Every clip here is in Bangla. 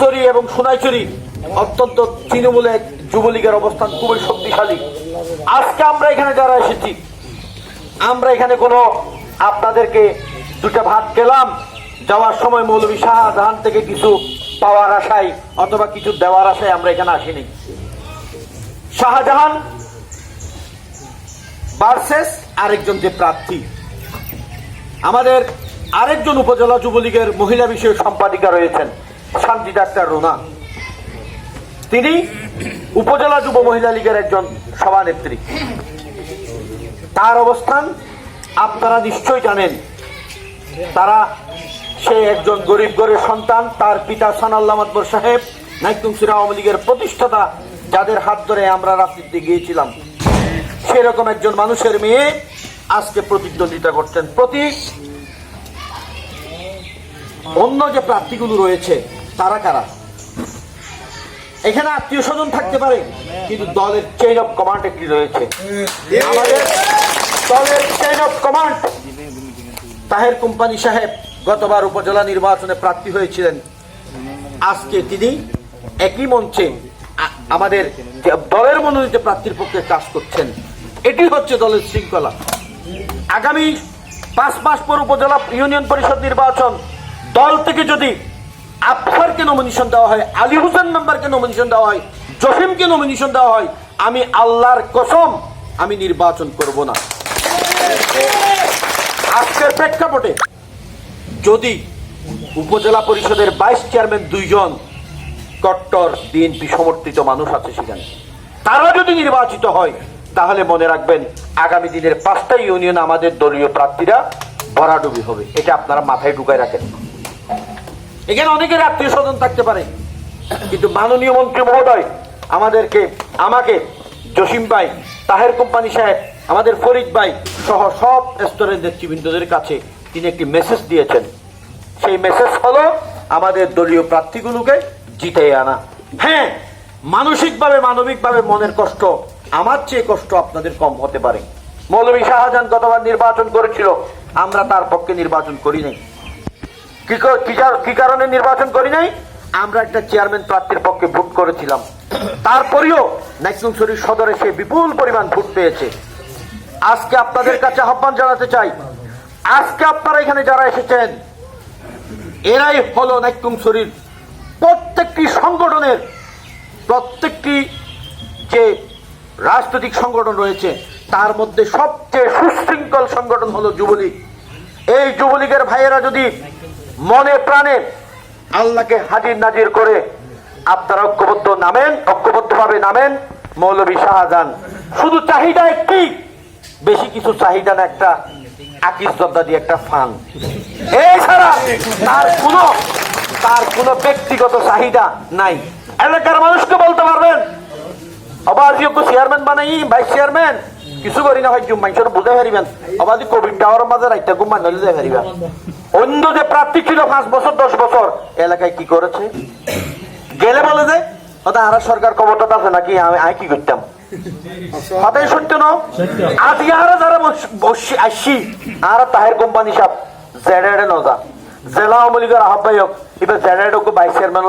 চুরি এবং সোনাইচুরি অত্যন্ত তৃণমূলে যুবলীগের অবস্থান খুবই শক্তিশালী। আজকে আমরা এখানে যারা এসেছি, আমরা এখানে কোনো আপনাদেরকে দুটা ভাত খেলাম, যাওয়ার সময় মৌলভী শাহজাহান থেকে কিছু পাওয়ার আশায় অথবা কিছু দেওয়ার আশায় আমরা এখানে আসিনি। শাহজাহান ভার্সেস আরেকজন যে প্রার্থী। আমাদের আরেকজন উপজেলা যুবলীগের মহিলা বিষয়ক সম্পাদিকা রয়েছেন। শান্তি রুনা। তিনি উপজেলা যুব মহিলা লীগের একজন সভানেত্রী। তার অবস্থান আপনারা নিশ্চয় জানেন। তারা সে একজন গরিব ঘরের সন্তান, তার পিতা সানাল্লাহ মাতবর সাহেব নাইকুংসির আওয়ামী লীগের প্রতিষ্ঠাতা, যাদের হাত ধরে আমরা রাজনীতিতে গিয়েছিলাম। সেরকম একজন মানুষের মেয়ে আজকে প্রতিদ্বন্দ্বিতা করছেন। প্রতি অন্য যে প্রার্থীগুলো রয়েছে তারা কারা? এখানে আত্মীয় স্বজন থাকতে পারে কিন্তু দলের চেইন অফ কমান্ড একটি রয়েছে। আমাদের দলের chain of command Taher company সাহেব গতবার উপজেলা নির্বাচনে প্রার্থী হয়েছিলেন। আজকে তিনি একই মঞ্চে আমাদের দলের মনোনীত প্রার্থীর পক্ষে কাজ করছেন। এটি হচ্ছে দলের শৃঙ্খলা। আগামী পাঁচ মাস পর উপজেলা ইউনিয়ন পরিষদ নির্বাচন। দল থেকে যদি আফসারকে নমিনেশন দেওয়া হয়, আলী হোসেন মেম্বারকে নমিনেশন দেওয়া হয় জসিমকে নমিনেশন দেওয়া হয়। আমি আল্লাহর কসম, আমি নির্বাচন করব না। আজকের প্রেক্ষাপটে যদি উপজেলা পরিষদের ভাইস চেয়ারম্যান দুইজন কট্টর বিএনপি সমর্থিত মানুষ আছে সেখানে তারা যদি নির্বাচিত হয়, তাহলে মনে রাখবেন আগামী দিনের পাঁচটা ইউনিয়ন আমাদের দলীয় প্রার্থীরা ভরাডুবি হবে। এটা আপনারা মাথায় ঢুকায় রাখেন। এখানে অনেকের আত্মীয় স্বজন থাকতে পারে। কিন্তু মাননীয় মন্ত্রী মহোদয়, আমাদেরকে, আমাকে, জসিম ভাই, তাহের কোম্পানি সাহেব, আমাদের ফরিদ ভাই সহ সব স্তরের নেতৃবৃন্দদের কাছে তিনি একটি মেসেজ দিয়েছেন। সেই মেসেজ হলো, আমাদের দলীয় প্রার্থীগুলোকে জিতে আনা। হ্যাঁ মানসিকভাবে, মানবিকভাবে মনের কষ্ট, আমার চেয়ে কষ্ট আপনাদের কম হতে পারে। মৌলভী শাহজাহান গতবার নির্বাচন করেছিল, আমরা তার পক্ষে নির্বাচন করি নাই। কি ক- কি কার- কি কারণে নির্বাচন করি নাই? আমরা একটা চেয়ারম্যান প্রার্থীর পক্ষে ভোট করেছিলাম। তারপরেও নাইকুংসরি সদরে সে বিপুল পরিমাণ ভোট পেয়েছে। আজকে আপনাদের কাছে আহ্বান জানাতে চাই। আজকে আপনারা এখানে যারা এসেছেন, এরাই হলো নাইকুংসরির প্রত্যেকটি সংগঠনের, প্রত্যেকটি যে রাজনৈতিক সংগঠন রয়েছে, তার মধ্যে সবচেয়ে সুশৃঙ্খল সংগঠন হলো যুবলীগ। এই যুবলীগের ভাইয়েরা যদি মনে প্রাণে আল্লাহকে হাজির নাজির করে আপনারা ঐক্যবদ্ধ নামেন, ঐক্যবদ্ধভাবে নামেন মৌলভী শাহজাহান। শুধু চাহিদা একটি বেশি কিছু চাহিদা না, একটা আকিস দিয়ে একটা ফান। এছাড়া তার কোনো তার কোনো ব্যক্তিগত চাহিদা নাই। এলাকার মানুষকে বলতে পারবেন অবাজিকে চেয়ারম্যান বানাই ভাইস চেয়ারম্যান কিছু করি না হয় মানুষের বুঝাই হারিবেন। অবাজি কোভিড টাওয়ার মাঝে রাইতে ঘুম মানলে যাই হারিবেন। অন্য যে প্রার্থী ছিল পাঁচ বছর, দশ বছর, এলাকায় কি করেছে? গেলে বলে যে ওটা আর সরকার ক্ষমতা আছে নাকি, আমি আমি কি করতাম? ইয়ারা যারা আসছি আর তাহের কোম্পানি জেডেডে নজা। জেলা আওয়ামী আহ্বায়ক, এবার জেডেডকে ভাইস চেয়ারম্যান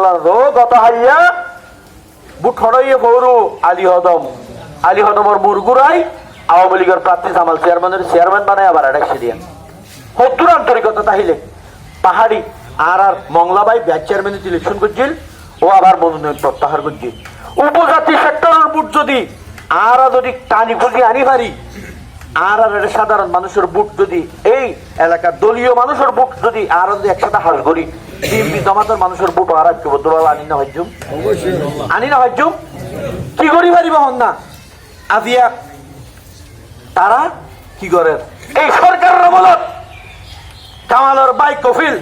গত বুট হড়াইয়ে আলী হদম। আলী হদমর মুরগুরাই আওয়ামী লীগের প্রার্থী জামাল চেয়ারম্যানের চেয়ারম্যান বানায় আবার একটা সেরিয়া সত্তর আন্তরিকতা তাহিলে। পাহাড়ি আর আর মংলাবাই ব্যাচ চেয়ারম্যানের ইলেকশন করছিল ও আবার মনোনয়ন প্রত্যাহার করছিল উপজাতি সেক্টরের বুট যদি আর যদি টানি খুঁজি আনি পারি আর আর সাধারণ মানুষের বুট যদি এই এলাকার দলীয় মানুষের বুট যদি আর যদি একসাথে হাস করি, বিএনপি জমাতের মানুষের বুট আর ঐক্যবদ্ধভাবে আনি না হজ্জুম আনি না হজ্জুম কি করি পারিব হন না? আজিয়া তারা কি করে? এই সরকারের আমলত কামালের বাই কফিল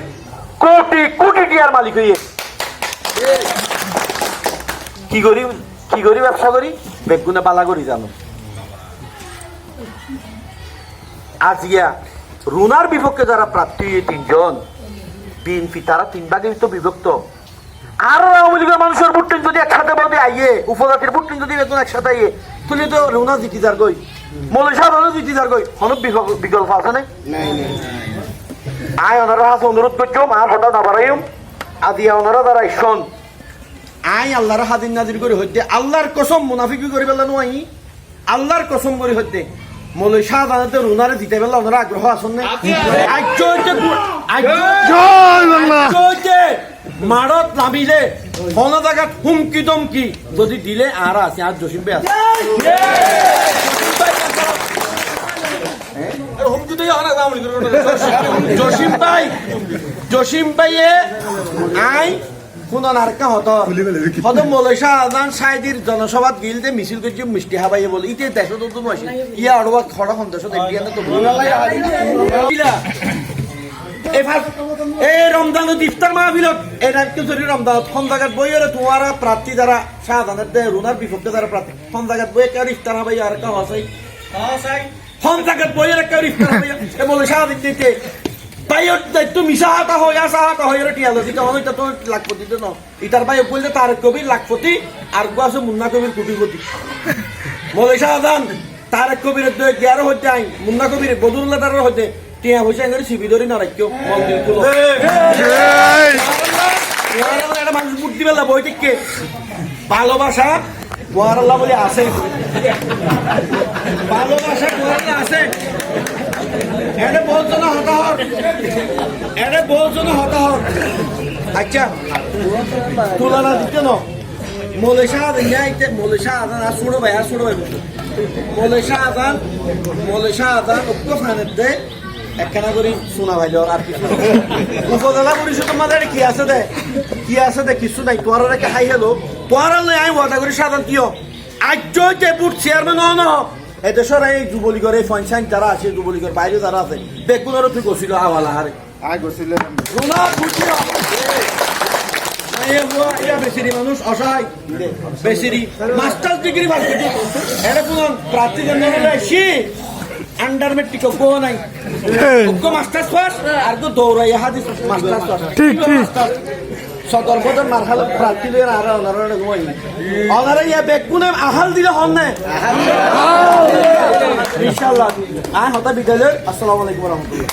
কোটি কোটি টিয়ার মালিক হইয়ে। কি করি কি করি ব্যবসা করি? বেগুনে পালা করি, জানো। আজিয়া রুনার বিপক্ষে যারা প্রার্থী, তিনজন, বিএনপি তারা তিন ভাগে তো বিভক্ত। আরও আওয়ামী লীগের মানুষের ভোটটিং যদি একসাথে বলতে আইয়ে, উপজাতির ভোটটিং যদি বেতন একসাথে আইয়ে তুলে তো রুনা জিতি যার গই বিকল্প আছে নাই আয় ওনারা হাতে অনুরোধ করছুম আর হঠাৎ আবার আইম আদিয়া ওনারা দ্বারা শোন আই আল্লাহর হাজির নাজির করে হইতে আল্লাহর কসম মুনাফিকি করে পেলাম আই। আল্লাহর কসম করে হইতে মৌলাই শাহজাহানতে রুনারে দিতে পেলাম ওনারা আগ্রহ আসন না? মারত নামিলে কোন জায়গাত হুমকি দমকি যদি দিলে আর আছে আর জসিম বে আছে জসিম ভাই জসিম ভাইয়ে আই শুনন আর হত। হত মলেশা আজান সাইদির জনসভাত গিল মিছিল করছে মিষ্টি হাবাইয়ে বলে। ইতে দেশ তো তুমি ইয়া অড়বা খড় সন্দেশ দেখি না তো এই রমজানত ইফতার মাহফিলত এই রাতকে যদি রমজানত খন জায়গাত বই আর তোমার প্রার্থী যারা শাহজাহানের দে রুনার বিপক্ষে যারা প্রার্থী খন জায়গাত বই কেউ ইফতার হাবাই আর আছে খন জায়গাত বই আর কেউ ইফতার হাবাই এ বলে দিতে তাই ওর দায়িত্ব মিশা হাতা হয় আসা হাতা হয় টিয়ালো দিতে হয় এটা তো লাখপতি তো ন ইটার ভাই বলতে তার কবির লাখপতি আর গো আছে মুন্না কবির কোটিপতি মলে শাহজাহান তারেক কবির গিয়ারো হইতে আইন মুন্না কবির বদরুল্লাহ তারের হইতে টিয়া হইছে এঙ্গরে সিবি ধরি না রাখিও মন্দিরগুলো একটা মানুষ বুদ্ধি বেলা বই থেকে ভালোবাসা গোয়ারাল্লাহ বলে আছে। ভালোবাসা গোয়ারাল্লাহ আছে। এটা বহুত জন হতাহত। এটা বহুত জন হতাহত। আচ্ছা দিতে ন? মলেশা আদান যাইতে মলেশা আদান আর শুনো ভাই আর শুনো ভাই মলেশা আদান মলেশা আদান অক্ষ ফানের দে। একখানা করে শোনা ভাই আর কিছু। উপজেলা পরিষদ কি আছে দে? কি আছে দে? কিছু নাই। তোর রেখে হাই হলো তোর আমি ওয়াদা করি সাধারণ কিয়? আজ যে বুট চেয়ারম্যান ন এদেশের এই যুবলীগের এই পঞ্চায়েত যারা আছে যুবলীগের বাইরে যারা আছে বেগুনেরও তুই গছিল আওয়ালা হারে আয় বেশিরি মানুষ অসহায় বেশিরি মাস্টার ডিগ্রি পাস এটা কোন প্রার্থী আন্ডার মেট্রিক গো নাই। গো মাস্টার্স পাস আর গো দৌড়াই হাদিস মাস্টার্স পাস ঠিক ঠিক। সদর পদর মারহাল প্রার্থী লয়ে আর অনারা ঘুমাই অনারা ইয়া বেগুনে আহাল দিলে হন না ইনশাআল্লাহ। আয় হতা বিদ্যালয় আসসালামু আলাইকুম রাহমাতুল্লাহ